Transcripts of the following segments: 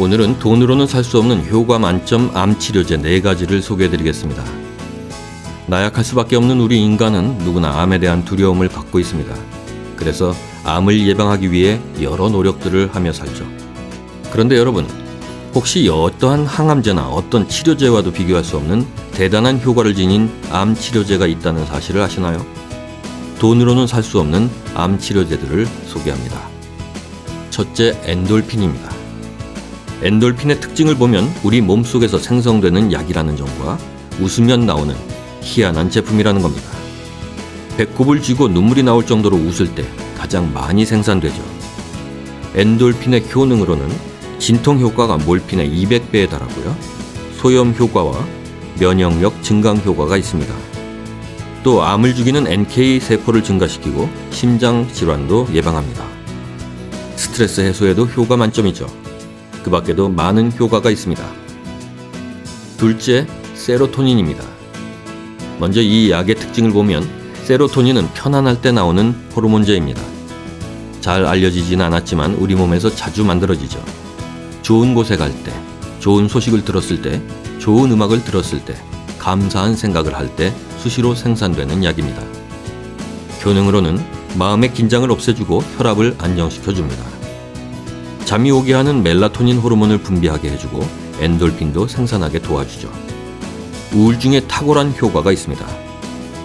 오늘은 돈으로는 살 수 없는 효과 만점 암 치료제 네 가지를 소개해 드리겠습니다. 나약할 수밖에 없는 우리 인간은 누구나 암에 대한 두려움을 갖고 있습니다. 그래서 암을 예방하기 위해 여러 노력들을 하며 살죠. 그런데 여러분, 혹시 어떠한 항암제나 어떤 치료제와도 비교할 수 없는 대단한 효과를 지닌 암 치료제가 있다는 사실을 아시나요? 돈으로는 살 수 없는 암 치료제들을 소개합니다. 첫째, 엔돌핀입니다. 엔돌핀의 특징을 보면 우리 몸속에서 생성되는 약이라는 점과 웃으면 나오는 희한한 제품이라는 겁니다. 배꼽을 쥐고 눈물이 나올 정도로 웃을 때 가장 많이 생산되죠. 엔돌핀의 효능으로는 진통 효과가 몰핀의 200배에 달하고요. 소염 효과와 면역력 증강 효과가 있습니다. 또 암을 죽이는 NK 세포를 증가시키고 심장 질환도 예방합니다. 스트레스 해소에도 효과 만점이죠. 그 밖에도 많은 효과가 있습니다. 둘째, 세로토닌입니다. 먼저 이 약의 특징을 보면 세로토닌은 편안할 때 나오는 호르몬제입니다. 잘 알려지진 않았지만 우리 몸에서 자주 만들어지죠. 좋은 곳에 갈 때, 좋은 소식을 들었을 때, 좋은 음악을 들었을 때, 감사한 생각을 할 때 수시로 생산되는 약입니다. 효능으로는 마음의 긴장을 없애주고 혈압을 안정시켜 줍니다. 잠이 오게 하는 멜라토닌 호르몬을 분비하게 해주고 엔돌핀도 생산하게 도와주죠. 우울증에 탁월한 효과가 있습니다.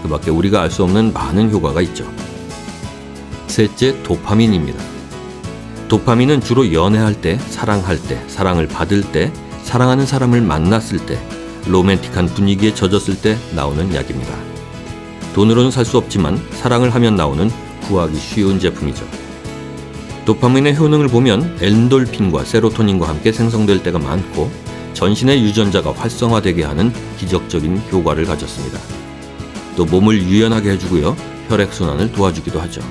그 밖에 우리가 알 수 없는 많은 효과가 있죠. 셋째, 도파민입니다. 도파민은 주로 연애할 때, 사랑할 때, 사랑을 받을 때, 사랑하는 사람을 만났을 때, 로맨틱한 분위기에 젖었을 때 나오는 약입니다. 돈으로는 살 수 없지만 사랑을 하면 나오는 구하기 쉬운 제품이죠. 도파민의 효능을 보면 엔돌핀과 세로토닌과 함께 생성될 때가 많고 전신의 유전자가 활성화되게 하는 기적적인 효과를 가졌습니다. 또 몸을 유연하게 해주고요. 혈액순환을 도와주기도 하죠.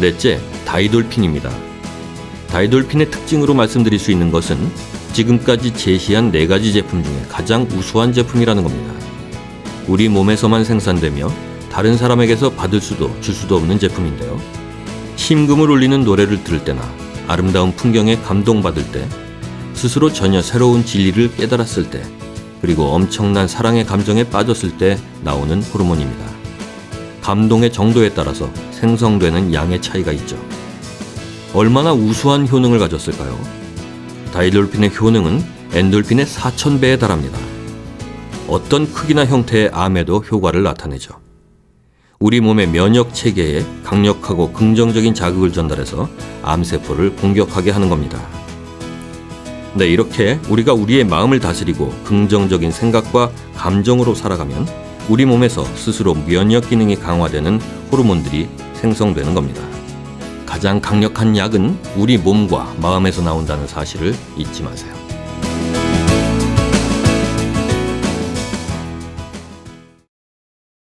넷째, 다이돌핀입니다. 다이돌핀의 특징으로 말씀드릴 수 있는 것은 지금까지 제시한 네 가지 제품 중에 가장 우수한 제품이라는 겁니다. 우리 몸에서만 생산되며 다른 사람에게서 받을 수도 줄 수도 없는 제품인데요. 심금을 울리는 노래를 들을 때나 아름다운 풍경에 감동받을 때 스스로 전혀 새로운 진리를 깨달았을 때 그리고 엄청난 사랑의 감정에 빠졌을 때 나오는 호르몬입니다. 감동의 정도에 따라서 생성되는 양의 차이가 있죠. 얼마나 우수한 효능을 가졌을까요? 다이돌핀의 효능은 엔돌핀의 4,000배에 달합니다. 어떤 크기나 형태의 암에도 효과를 나타내죠. 우리 몸의 면역 체계에 강력하고 긍정적인 자극을 전달해서 암세포를 공격하게 하는 겁니다. 네, 이렇게 우리가 우리의 마음을 다스리고 긍정적인 생각과 감정으로 살아가면 우리 몸에서 스스로 면역 기능이 강화되는 호르몬들이 생성되는 겁니다. 가장 강력한 약은 우리 몸과 마음에서 나온다는 사실을 잊지 마세요.